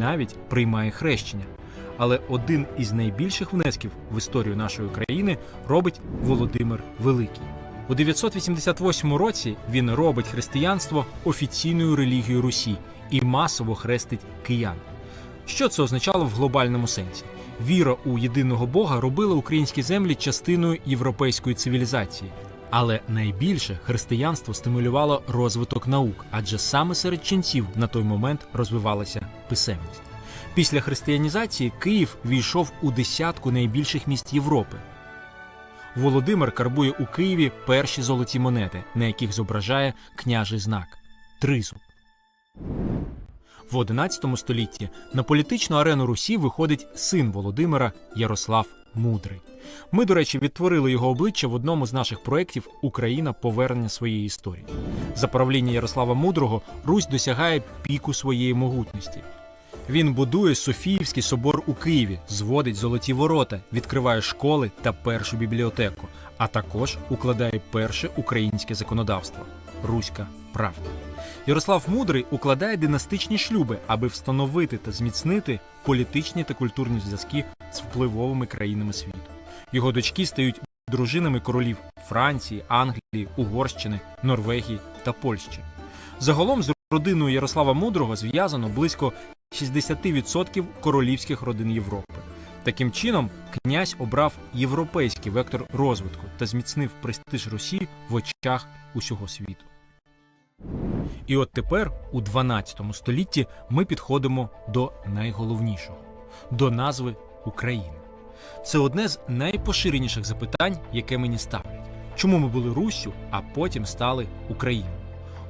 навіть приймає хрещення. Але один із найбільших внесків в історію нашої країни робить Володимир Великий. У 988 році він робить християнство офіційною релігією Русі і масово хрестить киян. Що це означало в глобальному сенсі? Віра у єдиного Бога робила українські землі частиною європейської цивілізації. Але найбільше християнство стимулювало розвиток наук, адже саме серед ченців на той момент розвивалася писемність. Після християнізації Київ війшов у десятку найбільших міст Європи. Володимир карбує у Києві перші золоті монети, на яких зображає княжий знак тризуб. В XI столітті на політичну арену Русі виходить син Володимира Ярослав Мудрий. Ми, до речі, відтворили його обличчя в одному з наших проєктів Україна повернення своєї історії. За правління Ярослава Мудрого Русь досягає піку своєї могутності. Він будує Софіївський собор у Києві, зводить золоті ворота, відкриває школи та першу бібліотеку, а також укладає перше українське законодавство Руська правда. Ярослав Мудрий укладає династичні шлюби, аби встановити та зміцнити політичні та культурні зв'язки з впливовими країнами світу. Його дочки стають дружинами королів Франції, Англії, Угорщини, Норвегії та Польщі. Загалом з родиною Ярослава Мудрого зв'язано близько 60% королівських родин Європи. Таким чином, князь обрав європейський вектор розвитку та зміцнив престиж Русі в очах усього світу. І от тепер, у 12 столітті, ми підходимо до найголовнішого до назви України. Це одне з найпоширеніших запитань, яке мені ставлять. Чому ми були Руссю, а потім стали Україною?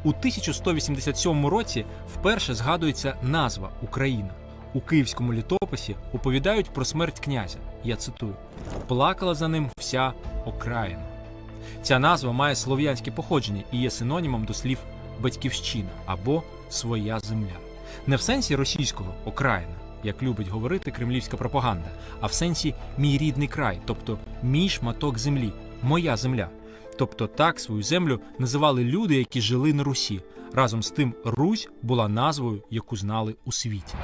У 1187 році вперше згадується назва Україна. У київському літописі оповідають про смерть князя. Я цитую: плакала за ним вся окраїна. Ця назва має слов'янське походження і є синонімом до слів батьківщина або своя земля. Не в сенсі російського окраїна, як любить говорити кремлівська пропаганда, а в сенсі мій рідний край, тобто мій шматок землі, моя земля. Тобто так свою землю називали люди, які жили на Русі. Разом з тим, Русь була назвою, яку знали у світі.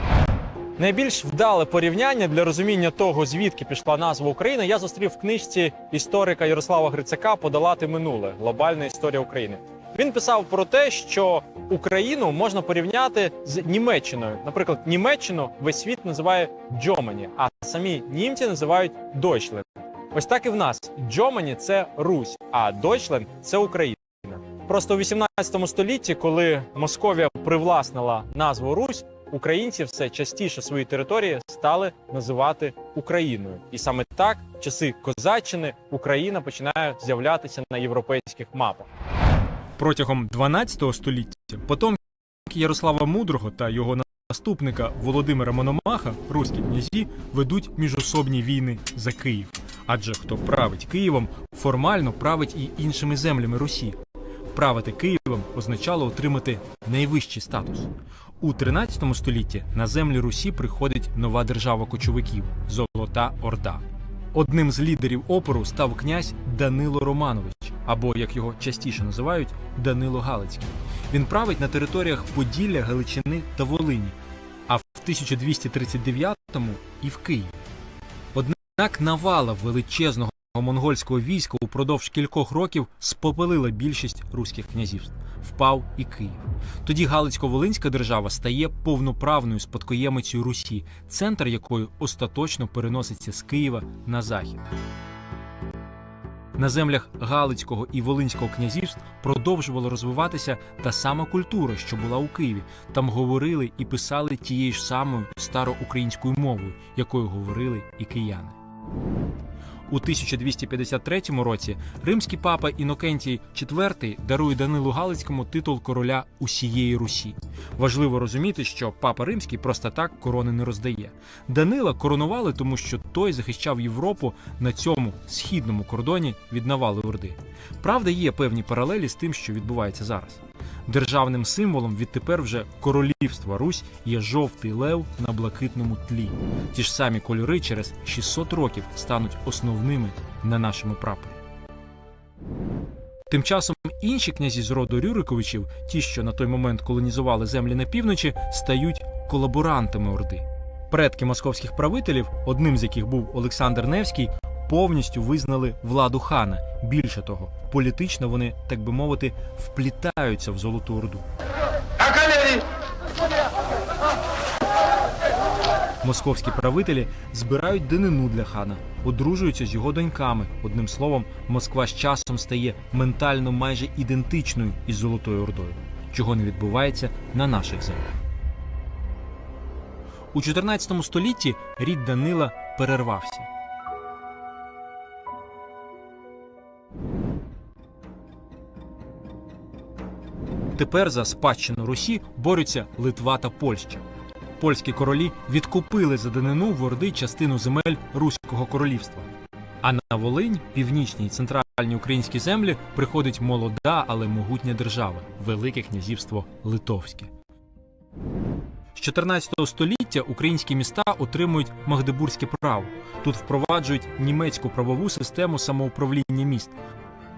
Найбільш вдале порівняння для розуміння того, звідки пішла назва України, я зустрів в книжці історика Ярослава Грицака Подолати минуле глобальна історія України. Він писав про те, що Україну можна порівняти з Німеччиною. Наприклад, Німеччину весь світ називає Джомані, а самі німці називають Дойчлен. Ось так і в нас Джомані це Русь, а Дойчлен це Україна. Просто у 18 столітті, коли Московія привласнила назву Русь, українці все частіше свої території стали називати Україною. І саме так, в часи козаччини, Україна починає з'являтися на європейських мапах. Протягом 12 століття потомки Ярослава Мудрого та його наступника Володимира Мономаха, руські князі, ведуть міжособні війни за Київ. Адже хто править Києвом, формально править і іншими землями Русі. Правити Києвом означало отримати найвищий статус. У 13 столітті на землі Русі приходить нова держава кочовиків Золота Орда. Одним з лідерів опору став князь Данило Романович, або як його частіше називають, Данило Галицький. Він править на територіях Поділля, Галичини та Волині, а в 1239-му і в Києві. Однак навала величезного монгольського війська упродовж кількох років спопелила більшість руських князівств. Впав і Київ. Тоді Галицько-Волинська держава стає повноправною спадкоємицею Русі, центр якої остаточно переноситься з Києва на захід. На землях Галицького і Волинського князівств продовжувала розвиватися та сама культура, що була у Києві. Там говорили і писали тією ж самою староукраїнською мовою, якою говорили і кияни. У 1253 році римський папа Інокентій IV дарує Данилу Галицькому титул короля усієї Русі. Важливо розуміти, що папа римський просто так корони не роздає. Данила коронували, тому що той захищав Європу на цьому східному кордоні від навали Орди. Правда, є певні паралелі з тим, що відбувається зараз. Державним символом відтепер вже королівства Русь є жовтий лев на блакитному тлі. Ті ж самі кольори через 600 років стануть основними на нашому прапорі. Тим часом інші князі з роду Рюриковичів, ті, що на той момент колонізували землі на півночі, стають колаборантами Орди. Предки московських правителів, одним з яких був Олександр Невський, повністю визнали владу хана. Більше того, політично вони, так би мовити, вплітаються в Золоту Орду. Московські правителі збирають данину для хана, одружуються з його доньками. Одним словом, Москва з часом стає ментально майже ідентичною із Золотою Ордою, чого не відбувається на наших землях. У 14 столітті рід Данила перервався. Тепер за спадщину Русі борються Литва та Польща. Польські королі відкупили за данину в Орди частину земель Руського королівства. А на Волинь, північні і центральні українські землі приходить молода, але могутня держава Велике князівство Литовське. З 14 століття українські міста отримують магдебурзьке право. Тут впроваджують німецьку правову систему самоуправління міст.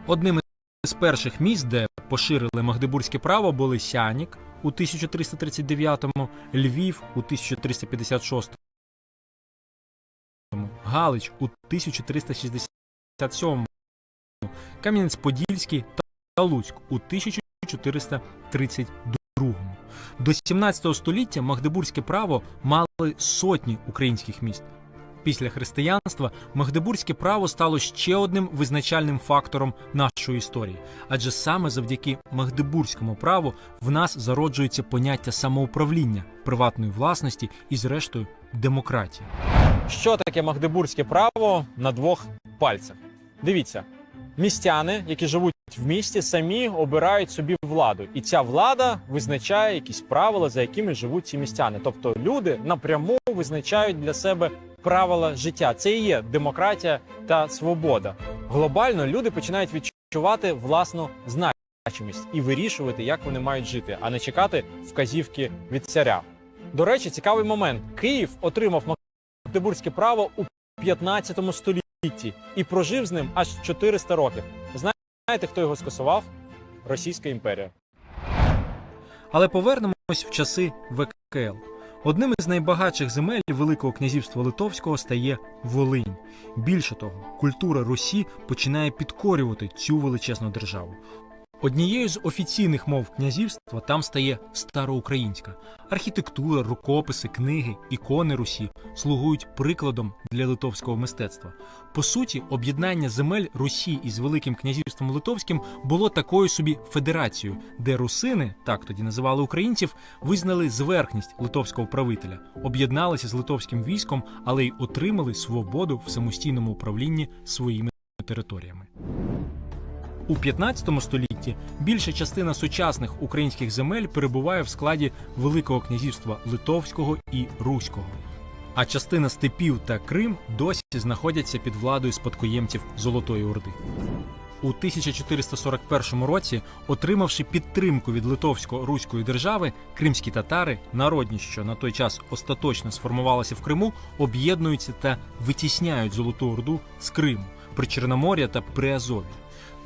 Одним із перших міст, де поширили магдебурзьке право, були Сянік у 1339-му, Львів у 1356-му, Галич у 1367-му, Кам'янець-Подільський та Луцьк у 1432-му. До 17 століття магдебурзьке право мали сотні українських міст. Після християнства магдебурзьке право стало ще одним визначальним фактором нашої історії, адже саме завдяки магдебурзькому праву в нас зароджується поняття самоуправління, приватної власності і, зрештою, демократії. Що таке магдебурзьке право на двох пальцях? Дивіться, містяни, які живуть в місті, самі обирають собі владу, і ця влада визначає якісь правила, за якими живуть ці містяни. Тобто люди напряму визначають для себе правила життя. Це і є демократія та свобода. Глобально люди починають відчувати власну значимість і вирішувати, як вони мають жити, а не чекати вказівки від царя. До речі, цікавий момент: Київ отримав Магдебурзьке право у 15 столітті і прожив з ним аж 400 років. Знаєте, хто його скасував? Російська імперія. Але повернемось в часи ВКЛ. Одним із найбагатших земель Великого князівства Литовського стає Волинь. Більше того, культура Русі починає підкорювати цю величезну державу. Однією з офіційних мов князівства там стає староукраїнська. Архітектура, рукописи, книги, ікони Русі слугують прикладом для литовського мистецтва. По суті, об'єднання земель Русі із Великим князівством Литовським було такою собі федерацією, де русини, так тоді називали українців, визнали зверхність литовського правителя, об'єдналися з литовським військом, але й отримали свободу в самостійному управлінні своїми територіями. У 15 столітті більша частина сучасних українських земель перебуває в складі Великого князівства Литовського і Руського. А частина степів та Крим досі знаходяться під владою спадкоємців Золотої Орди. У 1441 році, отримавши підтримку від Литовсько-Руської держави, кримські татари, народні, що на той час остаточно сформувалися в Криму, об'єднуються та витісняють Золоту Орду з Криму, Причорномор'я та Приазов'я.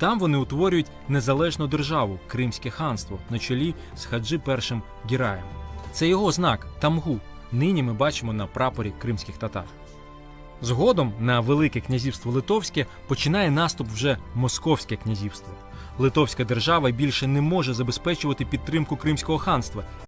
Там вони утворюють незалежну державу Кримське ханство на чолі з Хаджи І Гіраєм. Це його знак Тамгу. Нині ми бачимо на прапорі кримських татар. Згодом на Велике князівство Литовське починає наступ вже Московське князівство. Литовська держава більше не може забезпечувати підтримку Кримського ханства